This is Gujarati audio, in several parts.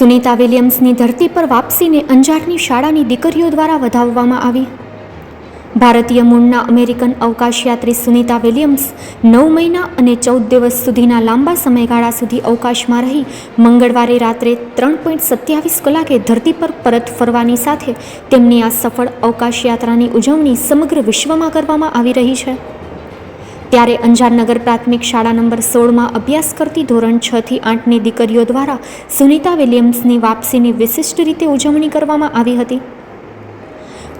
સુનીતા વિલિયમ્સની ધરતી પર વાપસીને અંજારની શાળાની દીકરીઓ દ્વારા વધાવવામાં આવી. ભારતીય મૂળના અમેરિકન અવકાશયાત્રી સુનીતા વિલિયમ્સ નવ મહિના અને ચૌદ દિવસ સુધીના લાંબા સમયગાળા સુધી અવકાશમાં રહી. મંગળવારે રાત્રે ત્રણ પોઈન્ટ સત્યાવીસ કલાકે ધરતી પર પરત ફરવાની સાથે તેમની આ સફળ અવકાશયાત્રાની ઉજવણી સમગ્ર વિશ્વમાં કરવામાં આવી રહી છે. ત્યારે અંજારનગર પ્રાથમિક શાળા નંબર સોળમાં અભ્યાસ કરતી ધોરણ છ થી આઠની દીકરીઓ દ્વારા સુનીતા વિલિયમ્સની વાપસીની વિશિષ્ટ રીતે ઉજવણી કરવામાં આવી હતી.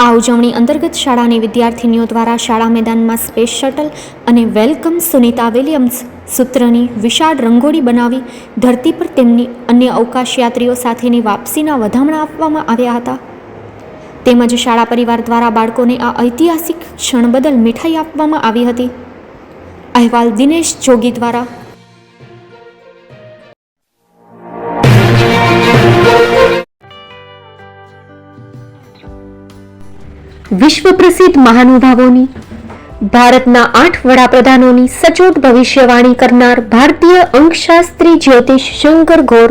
આ ઉજવણી અંતર્ગત શાળાની વિદ્યાર્થીનીઓ દ્વારા શાળા મેદાનમાં સ્પેસ શટલ અને વેલકમ સુનીતા વિલિયમ્સ સૂત્રની વિશાળ રંગોળી બનાવી ધરતી પર તેમની અન્ય અવકાશયાત્રીઓ સાથેની વાપસીના વધામણા આપવામાં આવ્યા હતા. તેમજ શાળા પરિવાર દ્વારા બાળકોને આ ઐતિહાસિક ક્ષણ બદલ મીઠાઈ આપવામાં આવી હતી. અહેવાલ દિનેશ જોગી દ્વારા. વિશ્વ પ્રસિદ્ધ મહાનુભાવોની, ભારતના આઠ વડાપ્રધાનોની સચોટ ભવિષ્યવાણી કરનાર ભારતીય અંકશાસ્ત્રી જ્યોતિષ શંકર ઘોર